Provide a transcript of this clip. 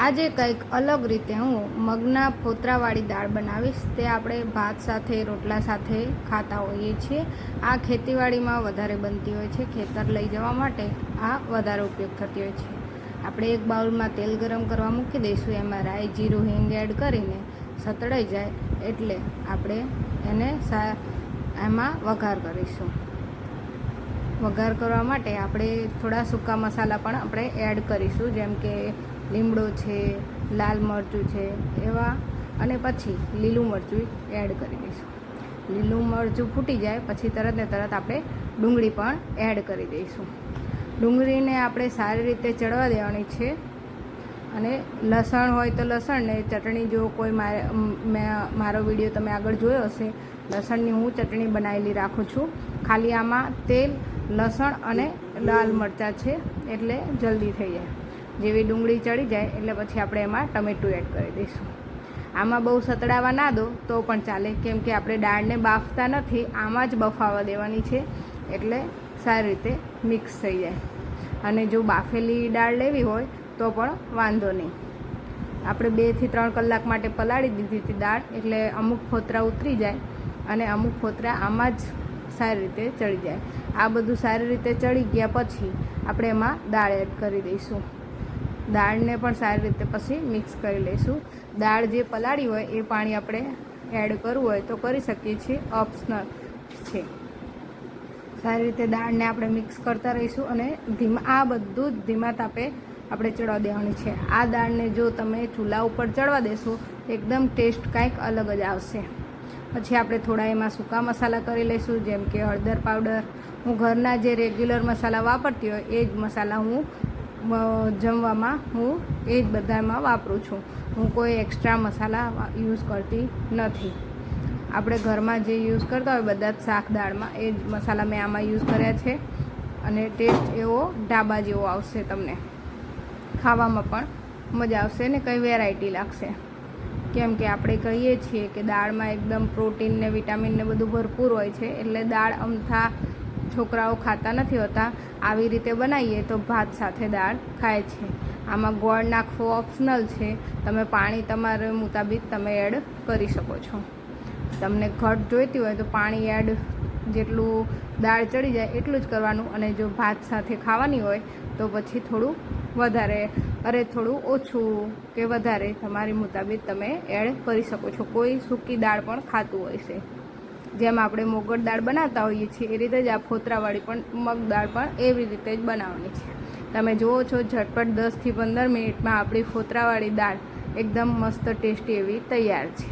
આજે કંઈક અલગ રીતે હું મગના ફોતરાવાળી દાળ બનાવીશ. તે આપણે ભાત સાથે, રોટલા સાથે ખાતા હોઈએ છીએ. આ ખેતીવાડીમાં વધારે બનતી હોય છે. ખેતર લઈ જવા માટે આ વધારે ઉપયોગ થતી હોય છે. આપણે એક બાઉલમાં તેલ ગરમ કરવા મૂકી દઈશું. એમાં રાઈ, જીરું, હિંગ એડ કરીને સતળાઈ જાય એટલે આપણે એને સા, એમાં વઘાર કરીશું. વઘાર કરવા માટે આપણે થોડા સૂકા મસાલા પણ આપણે એડ કરીશું. જેમ કે લીમડો છે, લાલ મરચું છે, એવા અને પછી લીલું મરચું એડ કરી દઈશું. લીલું મરચું ફૂટી જાય પછી તરત ને તરત આપણે ડુંગળી પણ એડ કરી દઈશું. ડુંગળીને આપણે સારી રીતે ચડવા દેવાની છે અને લસણ હોય તો લસણ ને ચટણી જો કોઈ મારે મેં, મારો વીડિયો તમે આગળ જોયો હશે, લસણની હું ચટણી બનાવેલી રાખું છું. ખાલી આમાં તેલ, લસણ અને લાલ મરચાં છે એટલે જલ્દી થઈ જાય. જેવી ડુંગળી ચડી જાય એટલે પછી આપણે એમાં ટમેટું એડ કરી દઈશું. આમાં બહુ સતડાવા ના દો, તો પણ ચાલે. કેમ કે આપણે દાળને બાફતા નથી, આમાં જ બફાવા દેવાની છે. એટલે સારી રીતે મિક્સ થઈ જાય. અને જો બાફેલી દાળ લેવી હોય, તો પણ વાંધો નહીં. આપણે બેથી ત્રણ કલાક માટે પલાળી દીધી હતી દાળ, એટલે અમુક ફોતરા ઉતરી જાય અને અમુક ફોતરા આમાં જ સારી રીતે ચડી જાય. આ બધું સારી રીતે ચડી ગયા પછી આપણે એમાં દાળ એડ કરી દઈશું. દાળને પણ સારી રીતે પછી મિક્સ કરી લઈશું. દાળ જે પલાળી હોય એ પાણી આપણે એડ કરવું હોય તો કરી શકીએ છીએ. ઓપ્શનલ છે. સારી રીતે દાળને આપણે મિક્સ કરતા રહીશું અને ધીમા, આ બધું જ ધીમા તાપે આપણે ચડવા દેવાની છે. આ દાળને જો તમે ચૂલા ઉપર ચડવા દેશો, એકદમ ટેસ્ટ કાંઈક અલગ જ આવશે. પછી આપણે થોડા એમાં સૂકા મસાલા કરી લઈશું, જેમ કે હળદર પાવડર હું ઘરના જે રેગ્યુલર મસાલા વાપરતી હોય એ જ મસાલા હું જમવામાં હું એ જ બધામાં વાપરું છું. હું કોઈ એક્સ્ટ્રા મસાલા યુઝ કરતી નથી. આપણે ઘરમાં જે યુઝ કરતા હોય બધા જ શાક દાળમાં, એ જ મસાલા મેં આમાં યુઝ કર્યા છે. અને ટેસ્ટ એવો, ઢાબા જેવો આવશે તમને. ખાવામાં પણ મજા આવશે ને કંઈ વેરાયટી લાગશે. કેમ કે આપણે કહીએ છીએ કે દાળમાં એકદમ પ્રોટીન ને વિટામિન ને બધું ભરપૂર હોય છે, એટલે દાળ અમથા છોકરાઓ ખાતા નથી હોતા, આવી રીતે બનાવીએ તો ભાત સાથે દાળ ખાય છે. આમાં ગોળ નાખવો ઓપ્શનલ છે. તમે પાણી તમારે મુતાબિક તમે એડ કરી શકો છો. તમને ઘટ જોઈતી હોય તો પાણી એડ જેટલું દાળ ચડી જાય એટલું જ કરવાનું અને જો ભાત સાથે ખાવાની હોય તો પછી થોડું વધારે, અરે થોડું ઓછું કે વધારે તમારી મુતાબિક તમે એડ કરી શકો છો. કોઈ સૂકી દાળ પણ ખાતું હોય છે. જેમ આપણે મોગર દાળ બનાવતા હોઈએ છીએ, એ રીતે જ આ ફોતરાવાળી પણ મગ દાળ પણ એવી રીતે જ બનાવવાની છે. તમે જુઓ છો, ઝટપટ દસથી પંદર મિનિટમાં આપણી ફોતરાવાળી દાળ એકદમ મસ્ત ટેસ્ટી એવી તૈયાર છે.